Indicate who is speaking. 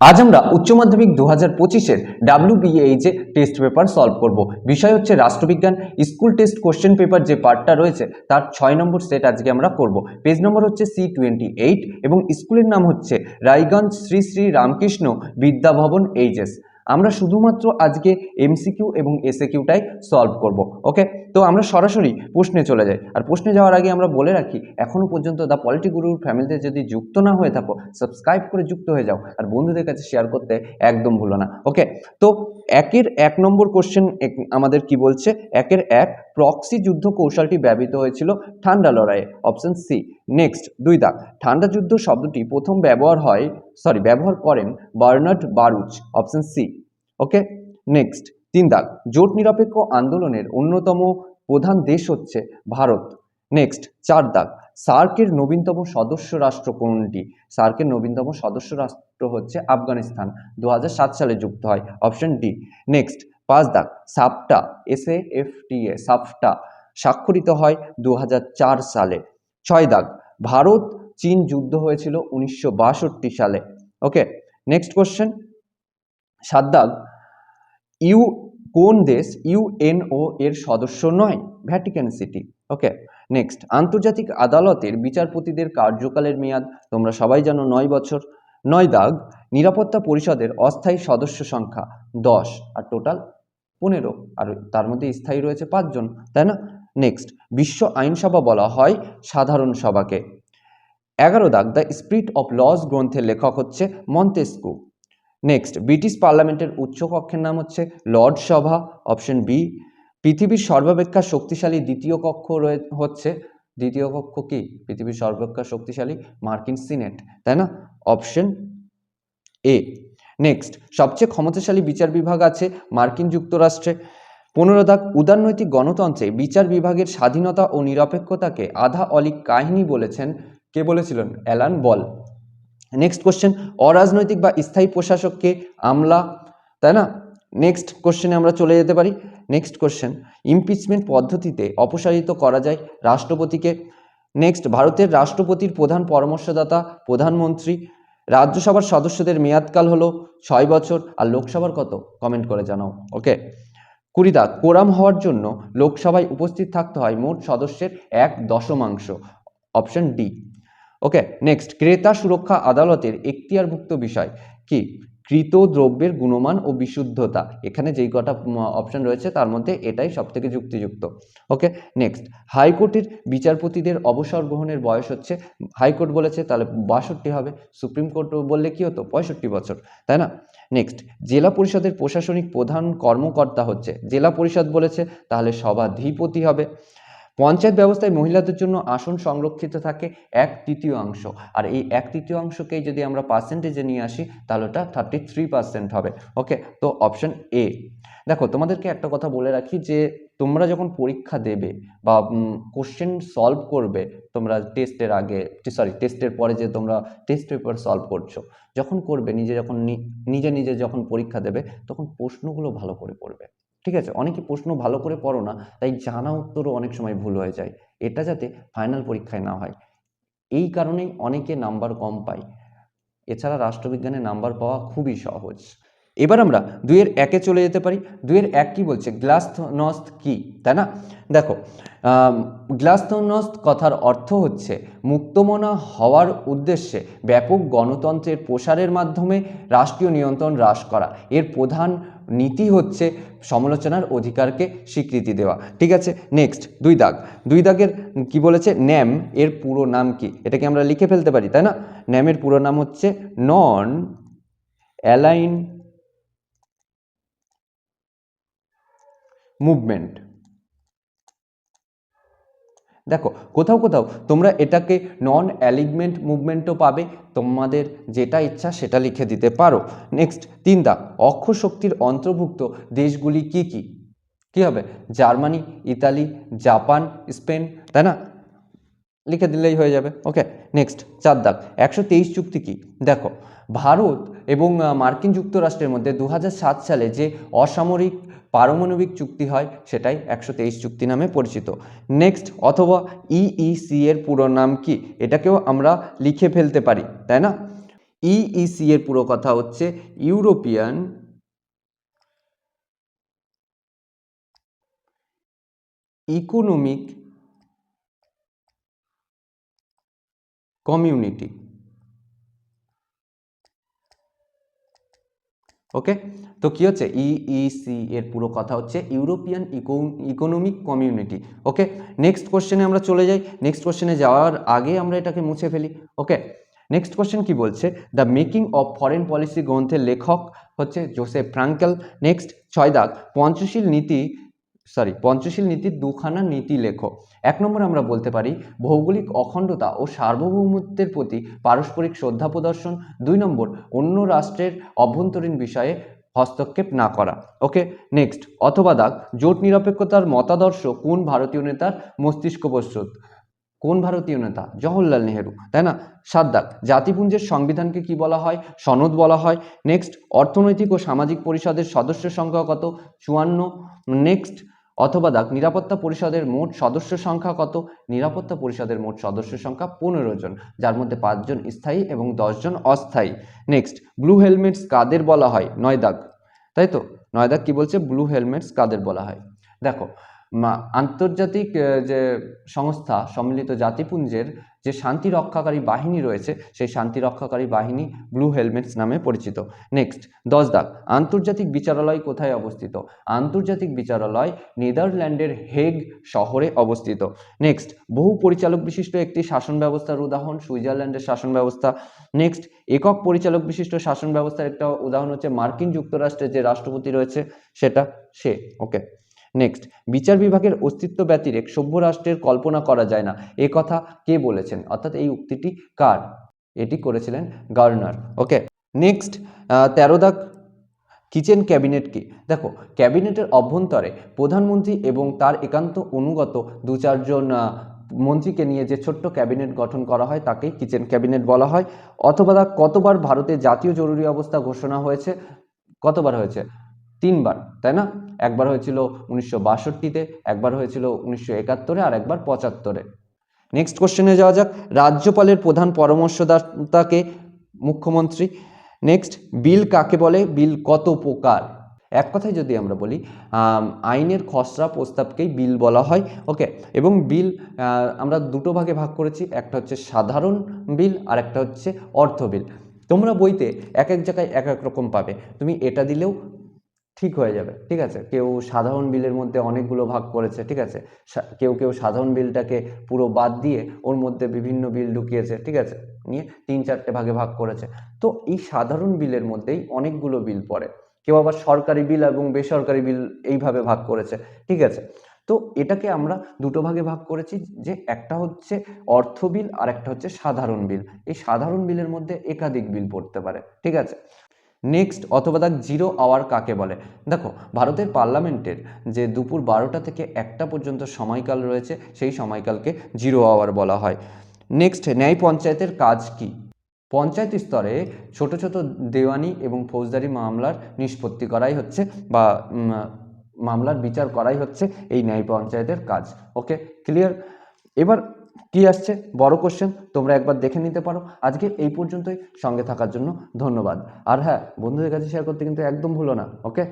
Speaker 1: আজ আমরা উচ্চ মাধ্যমিক দু হাজার পঁচিশের ডাব্লিউবিএইচে টেস্ট পেপার সলভ করব। বিষয় হচ্ছে রাষ্ট্রবিজ্ঞান। স্কুল টেস্ট কোশ্চেন পেপার যে পার্টটা রয়েছে, তার ছয় নম্বর সেট আজকে আমরা করব। পেজ নম্বর হচ্ছে সি টোয়েন্টি এইট এবং স্কুলের নাম হচ্ছে রায়গঞ্জ শ্রী শ্রী রামকৃষ্ণ বিদ্যাভবন এইচএস আমরা শুধুমাত্র আজকে এমসিকিউ এবং এসএকিউটাই সলভ করব ওকে তো আমরা সরাসরি প্রশ্নে চলে যাই। আর প্রশ্নে যাওয়ার আগে আমরা বলে রাখি এখনও পর্যন্ত দ্য পলিটি গুরুর ফ্যামিলিতে যদি যুক্ত না হয়ে থাকো সাবস্ক্রাইব করে যুক্ত হয়ে যাও, আর বন্ধুদের কাছে শেয়ার করতে একদম ভুলো না ওকে তো একের এক নম্বর কোশ্চেন আমাদের কি বলছে? একের এক প্রক্সি যুদ্ধ কৌশলটি ব্যবহৃত হয়েছিল ঠান্ডা লড়াইয়ে অপশন সি নেক্সট দুই দাগ ঠান্ডা যুদ্ধ শব্দটি প্রথম ব্যবহার হয় সরি ব্যবহার করেন Bernard Baruch option C okay next তিন দাগ, জোট নিরপেক্ষ আন্দোলনের অন্যতম প্রধান দেশ হচ্ছে ভারত। নেক্সট চার দাগ, সার্কের নবীনতম সদস্য রাষ্ট্র কোনটি? সার্কের নবীনতম সদস্য রাষ্ট্র হচ্ছে আফগানিস্তান দু হাজার সাত সালে যুক্ত হয় অপশন ডি নেক্সট পাঁচ দাগ, সাপটা এস এ এফ টি এ সাপটা স্বাক্ষরিত হয় দু হাজার চার সালে। ছয় দাগ, ভারত, চীন যুদ্ধ হয়েছিল উনিশশো বাষট্টি সালে। ওকে নেক্সট কোশ্চেন সাত দাগ ইউ কোন দেশ ইউএনও এর সদস্য নয়? ভ্যাটিকান সিটি ওকে নেক্সট আন্তর্জাতিক আদালতের বিচারপতিদের কার্যকালের মেয়াদ তোমরা সবাই জানো নয় বছর। নয় দাগ, নিরাপত্তা পরিষদের অস্থায়ী সদস্য সংখ্যা দশ আর টোটাল পনেরো। আর তার মধ্যে স্থায়ী রয়েছে পাঁচজন, তাই না? নেক্সট বিশ্ব আইনসভা বলা হয় সাধারণ সভাকে। এগারো দাগ, দ্য স্পিরিট অফ লস গ্রন্থের লেখক হচ্ছে মন্তেস্কু। নেক্সট ব্রিটিশ পার্লামেন্টের উচ্চকক্ষের নাম হচ্ছে লর্ড সভা অপশন বি পৃথিবীর সর্বাপেক্ষা শক্তিশালী দ্বিতীয় কক্ষ হচ্ছে, দ্বিতীয় কক্ষ কি? পৃথিবীর সর্বাপেক্ষা শক্তিশালী মার্কিন সিনেট, তাই না? অপশন এ নেক্সট সবচেয়ে ক্ষমতাশালী বিচার বিভাগ আছে মার্কিন যুক্তরাষ্ট্রে। পনেরো দাগ উদারনৈতিক গণতন্ত্রে বিচার বিভাগের স্বাধীনতা ও নিরপেক্ষতাকে আধা অলিক কাহিনী বলেছেন, কে বলেছিলেন? অ্যালান বল নেক্সট কোশ্চেন অরাজনৈতিক বা স্থায়ী প্রশাসককে আমলা, তাই না? নেক্সট কোশ্চেনে আমরা চলে যেতে পারি। নেক্সট কোশ্চেন ইমপিচমেন্ট পদ্ধতিতে অপসারিত করা যায় রাষ্ট্রপতিকে। নেক্সট ভারতের রাষ্ট্রপতির প্রধান পরামর্শদাতা, প্রধানমন্ত্রী, রাজ্যসভার সদস্যদের মেয়াদকাল হলো ছয় বছর, আর লোকসভার কত? কমেন্ট করে জানাও। ওকে কুড়ি দাগ কোরাম হওয়ার জন্য লোকসভায় উপস্থিত থাকতে হয় মোট সদস্যের এক দশমাংশ। অপশন ডি ওকে নেক্সট ক্রেতা সুরক্ষা আদালতের এখতিয়ারভুক্ত বিষয় কি? কৃত দ্রব্যের গুণমান ও বিশুদ্ধতা। এখানে যেই কটা অপশন রয়েছে, তার মধ্যে এটাই সব থেকে যুক্তিযুক্ত। ওকে নেক্সট হাইকোর্টের বিচারপতিদের অবসর গ্রহণের বয়স হচ্ছে, হাইকোর্ট বলেছে তাহলে বাষট্টি হবে, সুপ্রিম কোর্ট বললে কি হতো, পঁয়ষট্টি বছর, তাই না? নেক্সট জেলা পরিষদের প্রশাসনিক প্রধান কর্মকর্তা হচ্ছে, জেলা পরিষদ বলেছে তাহলে সভাধিপতি হবে। পঞ্চায়েত ব্যবস্থায় মহিলাদের জন্য আসন সংরক্ষিত থাকে এক তৃতীয়াংশ আর এই এক তৃতীয়াংশকেই যদি আমরা পার্সেন্টেজে নিয়ে আসি, তাহলে ওটা থার্টি থ্রি পার্সেন্ট হবে। ওকে তো অপশন এ দেখো, তোমাদেরকে একটা কথা বলে রাখি যে, তোমরা যখন পরীক্ষা দেবে বা কোশ্চেন সলভ করবে, তোমরা টেস্টের আগে সরি টেস্টের পরে যে তোমরা টেস্ট পেপার সলভ করছ, যখন করবে, নিজে যখন নিজে নিজে যখন পরীক্ষা দেবে, তখন প্রশ্নগুলো ভালো করে পড়বে। ঠিক আছে? অনেকে প্রশ্ন ভালো করে পড়ো না, তাই জানা উত্তরও অনেক সময় ভুল হয়ে যায়। এটা যাতে ফাইনাল পরীক্ষায় না হয়। এই কারণেই অনেকে নাম্বার কম পায়। এছাড়া রাষ্ট্রবিজ্ঞানে নাম্বার পাওয়া খুবই সহজ। এবার আমরা দুইয়ের একে চলে যেতে পারি। দুয়ের এক কি বলছে? গ্লাসনস্ত কি? তাই না? দেখো গ্লাসনস্ত কথার অর্থ হচ্ছে মুক্তমনা হওয়ার উদ্দেশ্যে ব্যাপক গণতন্ত্রের প্রসারের মাধ্যমে রাষ্ট্রীয় নিয়ন্ত্রণ হ্রাস করা। এর প্রধান নীতি হচ্ছে সমালোচনার অধিকারকে স্বীকৃতি দেওয়া। ঠিক আছে? নেক্সট দুই দাগ। দুই দাগের কি বলেছে? ন্যাম এর পুরো নাম কি? এটাকে আমরা লিখে ফেলতে পারি, তাই না? ন্যামের পুরো নাম হচ্ছে নন অ্যালাইন মুভমেন্ট দেখো, কোথাও কোথাও তোমরা এটাকে নন অ্যালিগমেন্ট মুভমেন্টও পাবে, তোমাদের যেটা ইচ্ছা সেটা লিখে দিতে পারো। নেক্সট তিন দা অক্ষ শক্তির অন্তর্ভুক্ত দেশগুলি কি কি? কি হবে? জার্মানি, ইতালি, জাপান, স্পেন, তাই না? লিখে দিলেই হয়ে যাবে ওকে নেক্সট চার দাগ, একশো তেইশ চুক্তি কি? দেখো, ভারত এবং মার্কিন যুক্তরাষ্ট্রের মধ্যে দু হাজার সাত সালে যে অসামরিক পারমাণবিক চুক্তি হয়, সেটাই একশো তেইশ চুক্তি নামে পরিচিত। নেক্সট অথবা ইইসি এর পুরো নাম কি? এটাকেও আমরা লিখে ফেলতে পারি, তাই না? ইইসি এর পুরো কথা হচ্ছে ইউরোপিয়ান ইকোনমিক কমিউনিটি। ওকে তো কি হচ্ছে? ইইসি এর পুরো কথা হচ্ছে European economic community okay next কোশ্চেনে আমরা চলে যাই। নেক্সট কোশ্চেনে যাওয়ার আগে আমরা এটাকে মুছে ফেলি। ওকে নেক্সট কোশ্চেন কি বলছে? The making of foreign policy গ্রন্থের লেখক হচ্ছে জোসেফ ফ্রাঙ্কেল নেক্সট ছয় দাগ। পঞ্চশীল নীতি সরি পঞ্চশীল নীতির দুখানা নীতি লেখো। এক নম্বর আমরা বলতে পারি, ভৌগোলিক অখণ্ডতা ও সার্বভৌমত্বের প্রতি পারস্পরিক শ্রদ্ধা প্রদর্শন। দুই নম্বর, অন্য রাষ্ট্রের অভ্যন্তরীণ বিষয়ে হস্তক্ষেপ না করা। ওকে নেক্সট অথবা দাগ, জোট নিরপেক্ষতার মতাদর্শ কোন ভারতীয় নেতার মস্তিষ্ক প্রস্তুত? কোন ভারতীয় নেতা? জওহরলাল নেহেরু, তাই না? সাত দাগ জাতিপুঞ্জের সংবিধানকে কি বলা হয়? সনদ বলা হয়। নেক্সট, অর্থনৈতিক ও সামাজিক পরিষদের সদস্য সংখ্যা কত? চুয়ান্ন। নেক্সট, অথবা দাগ নিরাপত্তা পরিষদের মোট সদস্য সংখ্যা কত? নিরাপত্তা পরিষদের মোট সদস্য সংখ্যা পনেরো জন, যার মধ্যে পাঁচজন স্থায়ী এবং দশজন অস্থায়ী। নেক্সট, ব্লু হেলমেটস কাদের বলা হয়? নয় দাগ তাই তো? নয় দাগ কি বলছে? ব্লু হেলমেটস কাদের বলা হয়? দেখো আন্তর্জাতিক যে সংস্থা সম্মিলিত জাতিপুঞ্জের যে শান্তি রক্ষাকারী বাহিনী রয়েছে, সেই শান্তি রক্ষাকারী বাহিনী ব্লু হেলমেটস নামে পরিচিত। নেক্সট দশ দাগ আন্তর্জাতিক বিচারালয় কোথায় অবস্থিত? আন্তর্জাতিক বিচারালয় নেদারল্যান্ডের হেগ শহরে অবস্থিত। নেক্সট, বহু পরিচালক বিশিষ্ট একটি শাসন ব্যবস্থার উদাহরণ, সুইজারল্যান্ডের শাসন ব্যবস্থা। নেক্সট, একক পরিচালক বিশিষ্ট শাসন ব্যবস্থার একটা উদাহরণ হচ্ছে মার্কিন যুক্তরাষ্ট্রের যে রাষ্ট্রপতি রয়েছে, সেটা সে, ওকে। নেক্সট বিচার বিভাগের অস্তিত্ব ব্যতিরেক সভ্য রাষ্ট্রের কল্পনা করা যায় না। এ কথা কে বলেছেন? অর্থাৎ এই উক্তিটি কার? এটি করেছিলেন গার্নার ওকে নেক্সট তেরো দাগ কিচেন ক্যাবিনেট কি? দেখো, ক্যাবিনেটের অভ্যন্তরে প্রধানমন্ত্রী এবং তার একান্ত অনুগত দু চারজন মন্ত্রীকে নিয়ে যে ছোট্ট ক্যাবিনেট গঠন করা হয়, তাকেই কিচেন ক্যাবিনেট বলা হয়। অথবা কতবার ভারতে জাতীয় জরুরি অবস্থা ঘোষণা হয়েছে? কতবার হয়েছে? তিনবার, তাই না? একবার হয়েছিল উনিশশো বাষট্টিতে, একবার হয়েছিল উনিশশো একাত্তরে, আর একবার পঁচাত্তরে। নেক্সট কোশ্চেনে যাওয়া যাক। রাজ্যপালের প্রধান পরামর্শদাতাকে মুখ্যমন্ত্রী। নেক্সট বিল কাকে বলে? বিল কত প্রকার? এক কথায় যদি আমরা বলি আইনের খসড়া প্রস্তাবকেই বিল বলা হয়। ওকে এবং বিল আমরা দুটো ভাগে ভাগ করেছি। একটা হচ্ছে সাধারণ বিল, আর একটা হচ্ছে অর্থ বিল। তোমরা বইতে এক এক জায়গায় এক এক রকম পাবে। তুমি এটা দিলেও ঠিক হয়ে যাবে, ঠিক আছে? কেউ সাধারণ বিলের মধ্যে অনেকগুলো ভাগ করেছে, ঠিক আছে? কেউ কেউ সাধারণ বিলটাকে পুরো বাদ দিয়ে ওর মধ্যে বিভিন্ন বিল ঢুকিয়েছে, ঠিক আছে? নিয়ে তিন চারটে ভাগে ভাগ করেছে। তো এই সাধারণ বিলের মধ্যেই অনেকগুলো বিল পড়ে। কেউ আবার সরকারি বিল এবং বেসরকারি বিল এইভাবে ভাগ করেছে, ঠিক আছে? তো এটাকে আমরা দুটো ভাগে ভাগ করেছি যে একটা হচ্ছে অর্থ বিল আর একটা হচ্ছে সাধারণ বিল। এই সাধারণ বিলের মধ্যে একাধিক বিল পড়তে পারে, ঠিক আছে? নেক্সট অথবা দাগ জিরো আওয়ার কাকে বলে? দেখো, ভারতের পার্লামেন্টের যে দুপুর বারোটা থেকে একটা পর্যন্ত সময়কাল রয়েছে, সেই সময়কালকে জিরো আওয়ার বলা হয়। নেক্সট ন্যায় পঞ্চায়েতের কাজ কি? পঞ্চায়েত স্তরে ছোট ছোট দেওয়ানি এবং ফৌজদারি মামলার নিষ্পত্তি করাই হচ্ছে বা মামলার বিচার করাই হচ্ছে এই ন্যায় পঞ্চায়েতের কাজ। ওকে ক্লিয়ার এবার কি আসছে? বড় কোশ্চেন তোমরা একবার দেখে নিতে পারো। আজকে এই পর্যন্তই। সঙ্গে থাকার জন্য ধন্যবাদ। আর হ্যাঁ বন্ধুদের কাছে শেয়ার করতে কিন্তু একদম ভুলো না ওকে